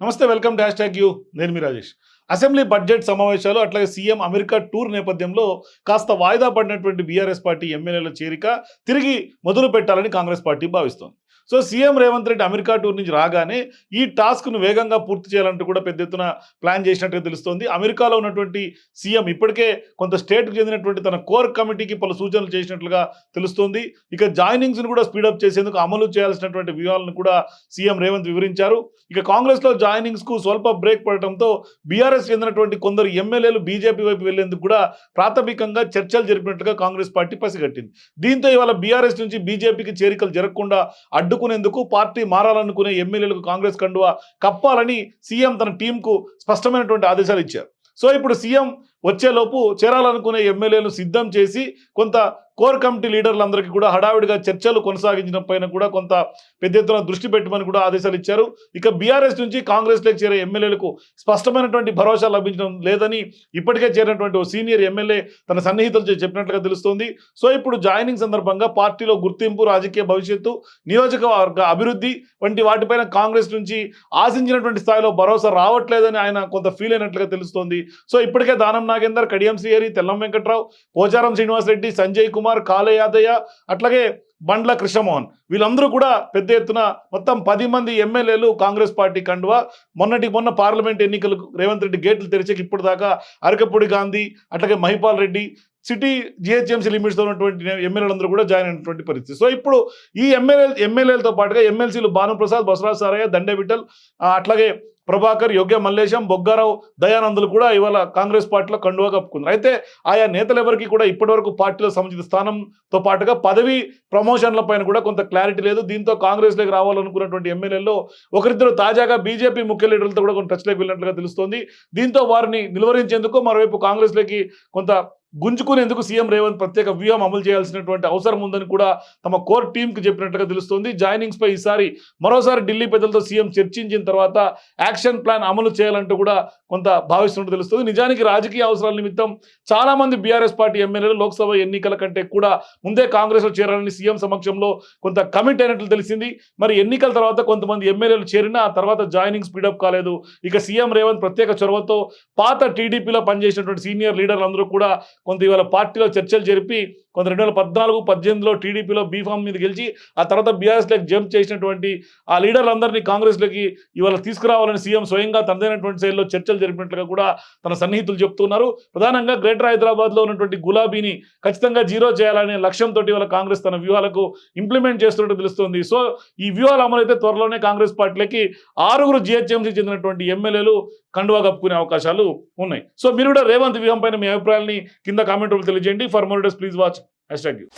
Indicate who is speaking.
Speaker 1: నమస్తే welcome dash tag you. నేను మీ Rajesh. Assembly budget సమావేశాలు అట్లాగే సీఎం అమెరికా టూర్ నేపథ్యంలో కాస్త వాయిదా పడినటువంటి బీఆర్ఎస్ పార్టీ ఎమ్మెల్యేల చేరిక తిరిగి మొదలు పెట్టాలని కాంగ్రెస్ పార్టీ భావిస్తోంది. So CM Revanth Reddy America tour నుంచి రాగానే ఈ టాస్క్ను వేగంగా పూర్తి చేయాలంటూ కూడా పెద్ద ఎత్తున ప్లాన్ చేసినట్టుగా తెలుస్తోంది. అమెరికాలో ఉన్నటువంటి సీఎం ఇప్పటికే కొంత స్టేట్కు చెందినటువంటి తన కోర్ కమిటీకి పలు సూచనలు చేసినట్లుగా తెలుస్తోంది. ఇక జాయినింగ్స్ను కూడా స్పీడప్ చేసేందుకు అమలు చేయాల్సినటువంటి వ్యూహాలను కూడా సీఎం రేవంత్ వివరించారు. ఇక కాంగ్రెస్లో జాయినింగ్స్కు స్వల్ప బ్రేక్ పడటంతో బీఆర్ఎస్ చెందినటువంటి కొందరు ఎమ్మెల్యేలు బీజేపీ వైపు వెళ్ళేందుకు కూడా ప్రాథమికంగా చర్చలు జరిపినట్లుగా కాంగ్రెస్ పార్టీ పసిగట్టింది. దీంతో ఇవాళ బీఆర్ఎస్ నుంచి బీజేపీకి చేరికలు జరగకుండా అడ్డు అడ్డుకునేందుకు పార్టీ మారాలనుకునే ఎమ్మెల్యేలకు కాంగ్రెస్ కండువా కప్పాలని సీఎం తన టీంకు స్పష్టమైనటువంటి ఆదేశాలు ఇచ్చారు. సో ఇప్పుడు సీఎం వచ్చేలోపు చేరాలనుకునే ఎమ్మెల్యేలు సిద్ధం చేసి కొంత కోర్ కమిటీ లీడర్లందరికీ కూడా హడావిడిగా చర్చలు కొనసాగించడం పైన కూడా కొంత పెద్ద ఎత్తున దృష్టి పెట్టమని కూడా ఆదేశాలు ఇచ్చారు. ఇక బీఆర్ఎస్ నుంచి కాంగ్రెస్లోకి చేరే ఎమ్మెల్యేలకు స్పష్టమైనటువంటి భరోసా లభించడం లేదని ఇప్పటికే చేరినటువంటి ఓ సీనియర్ ఎమ్మెల్యే తన సన్నిహితులు చెప్పినట్లుగా తెలుస్తోంది. సో ఇప్పుడు జాయినింగ్ సందర్భంగా పార్టీలో గుర్తింపు రాజకీయ భవిష్యత్తు నియోజకవర్గ అభివృద్ధి వంటి వాటిపైన కాంగ్రెస్ నుంచి ఆశించినటువంటి స్థాయిలో భరోసా రావట్లేదని ఆయన కొంత ఫీల్ అయినట్లుగా తెలుస్తోంది. సో ఇప్పటికే దానం నాగేందర్ కడియం శ్రీహరి తెల్లం వెంకట్రావు పోచారం శ్రీనివాసరెడ్డి సంజయ్ కుమార్ కాళే యాదయ్య అట్లాగే బండ్ల కృష్ణమోహన్. వీళ్ళందరూ కూడా పెద్ద ఎత్తున మొత్తం పది మంది ఎమ్మెల్యేలు కాంగ్రెస్ పార్టీ కండువా. మొన్నటి మొన్న పార్లమెంట్ ఎన్నికలు రేవంత్ రెడ్డి గేట్లు తెరిచేకి ఇప్పుడు దాకా అరకపూడి గాంధీ అట్లాగే మహిపాల్ రెడ్డి సిటీ జిహెచ్ఎంసీ లిమిట్స్తో ఉన్నటువంటి ఎమ్మెల్యేలందరూ కూడా జాయిన్ అయినటువంటి పరిస్థితి. సో ఇప్పుడు ఈ ఎమ్మెల్యే ఎమ్మెల్యేలతో పాటుగా ఎమ్మెల్సీలు భానుప్రసాద్ బసవరాజ్ సారయ్య దండే విఠల్ అట్లాగే ప్రభాకర్ యోగ్య మల్లేశం బొగ్గారావు దయానందులు కూడా ఇవాళ కాంగ్రెస్ పార్టీలో కండువా కప్పుకున్నారు. అయితే ఆయా నేతలెవరికి కూడా ఇప్పటివరకు పార్టీలో సముచిత స్థానంతో పాటుగా పదవి ప్రమోషన్ల పైన కూడా కొంత క్లారిటీ లేదు. దీంతో కాంగ్రెస్లోకి రావాలనుకున్నటువంటి ఎమ్మెల్యేల్లో ఒకరిద్దరు తాజాగా బీజేపీ ముఖ్య లీడర్లతో కూడా కొంత టచ్లోకి వెళ్ళినట్లుగా తెలుస్తోంది. దీంతో వారిని నిలువరించేందుకు మరోవైపు కాంగ్రెస్లోకి కొంత గుంజుకునేందుకు సీఎం రేవంత్ ప్రత్యేక వ్యూహం అమలు చేయాల్సినటువంటి అవసరం ఉందని కూడా తమ కోర్ టీంకి చెప్పినట్టుగా తెలుస్తోంది. జాయినింగ్స్ పై ఈసారి మరోసారి ఢిల్లీ పెద్దలతో సీఎం చర్చించిన తర్వాత యాక్షన్ ప్లాన్ అమలు చేయాలంటూ కూడా కొంత భావిస్తున్నట్టు తెలుస్తుంది. నిజానికి రాజకీయ అవసరాల నిమిత్తం చాలా మంది బీఆర్ఎస్ పార్టీ ఎమ్మెల్యేలు లోక్సభ ఎన్నికల కంటే కూడా ముందే కాంగ్రెస్లో చేరాలని సీఎం సమక్షంలో కొంత కమిట్ అయినట్లు తెలిసింది. మరి ఎన్నికల తర్వాత కొంతమంది ఎమ్మెల్యేలు చేరినా ఆ తర్వాత జాయినింగ్ స్పీడప్ కాలేదు. ఇక సీఎం రేవంత్ ప్రత్యేక చొరవతో పాత టీడీపీలో పనిచేసినటువంటి సీనియర్ లీడర్లందరూ కూడా కొంత ఇవాళ పార్టీలో చర్చలు జరిపి కొంత రెండు వేల పద్నాలుగు పద్దెనిమిదిలో టీడీపీలో బీఫామ్ మీద గెలిచి ఆ తర్వాత బీఆర్ఎస్లోకి జంప్ చేసినటువంటి ఆ లీడర్లందరినీ కాంగ్రెస్లోకి ఇవాళ తీసుకురావాలని సీఎం స్వయంగా తనదైనటువంటి శైలిలో చర్చలు జరిపినట్లుగా కూడా తన సన్నిహితులు చెప్తున్నారు. ప్రధానంగా గ్రేటర్ హైదరాబాద్లో ఉన్నటువంటి గులాబీని ఖచ్చితంగా జీరో చేయాలనే లక్ష్యంతో ఇవాళ కాంగ్రెస్ తన వ్యూహాలకు ఇంప్లిమెంట్ చేస్తున్నట్టు తెలుస్తుంది. సో ఈ వ్యూహాలు అమలైతే త్వరలోనే కాంగ్రెస్ పార్టీలకి ఆరుగురు జిహెచ్ఎంసీ చెందినటువంటి ఎమ్మెల్యేలు కండువా కప్పుకునే అవకాశాలు ఉన్నాయి. సో మీరు కూడా రేవంత్ వ్యూహం పైన మీ అభిప్రాయాన్ని కింద కామెంట్ రూపంలో తెలియజేయండి. For more days please watch зробив.